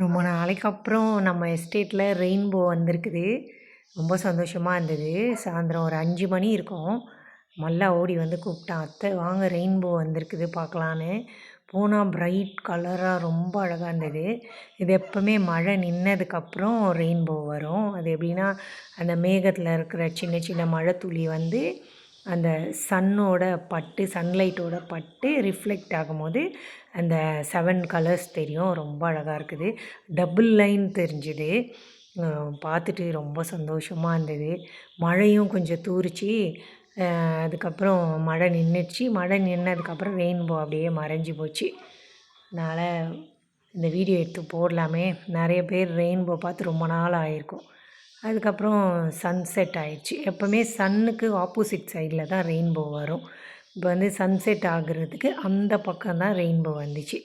ரொம்ப நாளைக்கு அப்புறம் நம்ம எஸ்டேட்டில் ரெயின்போ வந்திருக்குது. ரொம்ப சந்தோஷமாக இருந்தது. சாயந்தரம் ஒரு அஞ்சு மணி இருக்கும். மல்லா ஓடி வந்து கூப்பிட்டான் அத்தை வாங்க ரெயின்போ வந்திருக்குது பார்க்கலான்னு. போனால் ப்ரைட் கலராக ரொம்ப அழகாக இருந்தது. இது எப்போவுமே மழை நின்னதுக்கப்புறம் ரெயின்போ வரும். அது எப்படின்னா அந்த மேகத்தில் இருக்கிற சின்ன சின்ன மழை துளி வந்து அந்த சன்னோட பட்டு சன்லைட்டோட பட்டு ரிஃப்ளெக்ட் ஆகும்போது அந்த செவன் கலர்ஸ் தெரியும். ரொம்ப அழகாக இருக்குது. டபுள் லைன் தெரிஞ்சுது. பார்த்துட்டு ரொம்ப சந்தோஷமாக இருந்தது. மழையும் கொஞ்சம் தூரிச்சு. அதுக்கப்புறம் மழை நின்றுச்சு மழை நின்னதுக்கப்புறம் ரெயின்போ அப்படியே மறைஞ்சி போச்சு. அதனால் இந்த வீடியோ எடுத்து போடலாமே. நிறைய பேர் ரெயின்போ பார்த்து ரொம்ப நாள் ஆகிருக்கும் அதுக்கப்புறம் சன்செட் ஆயிடுச்சு. எப்போவுமே சன்னுக்கு ஆப்போசிட் சைடில் தான் ரெயின்போ வரும். இப்போ வந்து சன்செட் ஆகுறதுக்கு அந்த பக்கம் தான் ரெயின்போ வந்துச்சு.